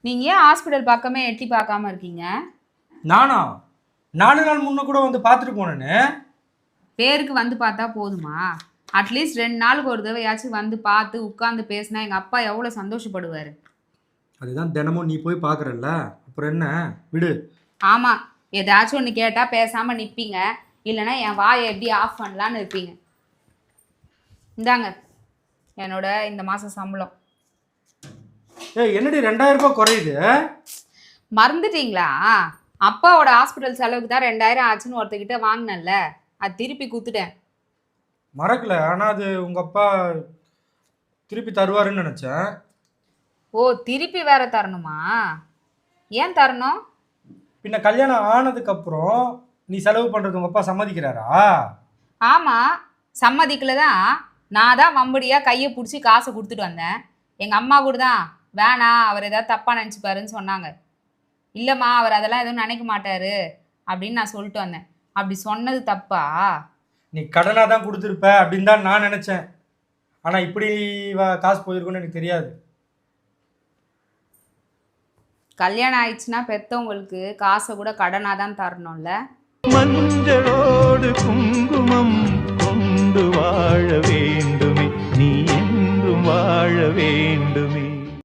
நீங்க ஏன் ஹாஸ்பிட்டல் பக்கமே எட்டி பார்க்காம இருக்கீங்க? நானா? நாலு நாள் முன்ன கூட வந்து பார்த்துட்டு போனேன்னு பேருக்கு வந்து பார்த்தா போதுமா? அட்லீஸ்ட் ரெண்டு நாளுக்கு ஒரு தடவையாச்சும் வந்து பார்த்து உட்காந்து பேசினா எங்க அப்பா எவ்வளவு சந்தோஷப்படுவாரு. அதுதான் தினமும் நீ போய் பார்க்குறல்ல. அப்புறம் என்ன? விடு. ஆமா. ஏதாச்சும் ஒன்று கேட்டா பேசாம நிப்பீங்க. இல்லைன்னா என் வாயை எப்படி ஆஃப் பண்ணலான்னு இருப்பீங்க. இந்தாங்க. என்னோட இந்த மாசம் சம்பளம். ஏய் என்னடி ரெண்டாயிரம் ரூபாய் குறையுது? மறந்துட்டீங்களா? அப்பாவோட ஹாஸ்பிட்டல் செலவுக்கு தான் ரெண்டாயிரம் ஆச்சுன்னு ஒருத்தர்கிட்ட வாங்கினேன்ல. அது திருப்பி குத்துட்டேன் மறக்கல. ஆனால் அது உங்கள் அப்பா திருப்பி தருவாருன்னு நினச்சேன். ஓ திருப்பி வேற தரணுமா? ஏன் தரணும்? பின்ன கல்யாணம் ஆனதுக்கப்புறம் நீ செலவு பண்ணுறது உங்கள் அப்பா சம்மதிக்கிறாரா? ஆமா. சம்மதிக்கல தான் நான் தான் வம்படியா கையை பிடிச்சி காசை கொடுத்துட்டு வந்தேன். எங்க அம்மா கூட தான். வேணாம் அவர் ஏதாவது தப்பா நினச்சிப்பாருன்னு சொன்னாங்க. இல்லைம்மா அவர் அதெல்லாம் எதுவும் நினைக்க மாட்டாரு அப்படின்னு நான் சொல்லிட்டு வந்தேன். அப்படி சொன்னது தப்பா? நீ கடனாக தான் கொடுத்துருப்ப அப்படின்னு தான் நான் நினச்சேன். ஆனால் இப்படி வ- காசு போயிருக்குன்னு எனக்கு தெரியாது. கல்யாணம் ஆயிடுச்சுன்னா பெத்தவங்களுக்கு காசை கூட கடனாக தான் தரணும்ல? மஞ்சளோடு குங்குமம் கொண்டு வாழ வேண்டுமே. நீ என்றும் வாழ வேண்டுமே.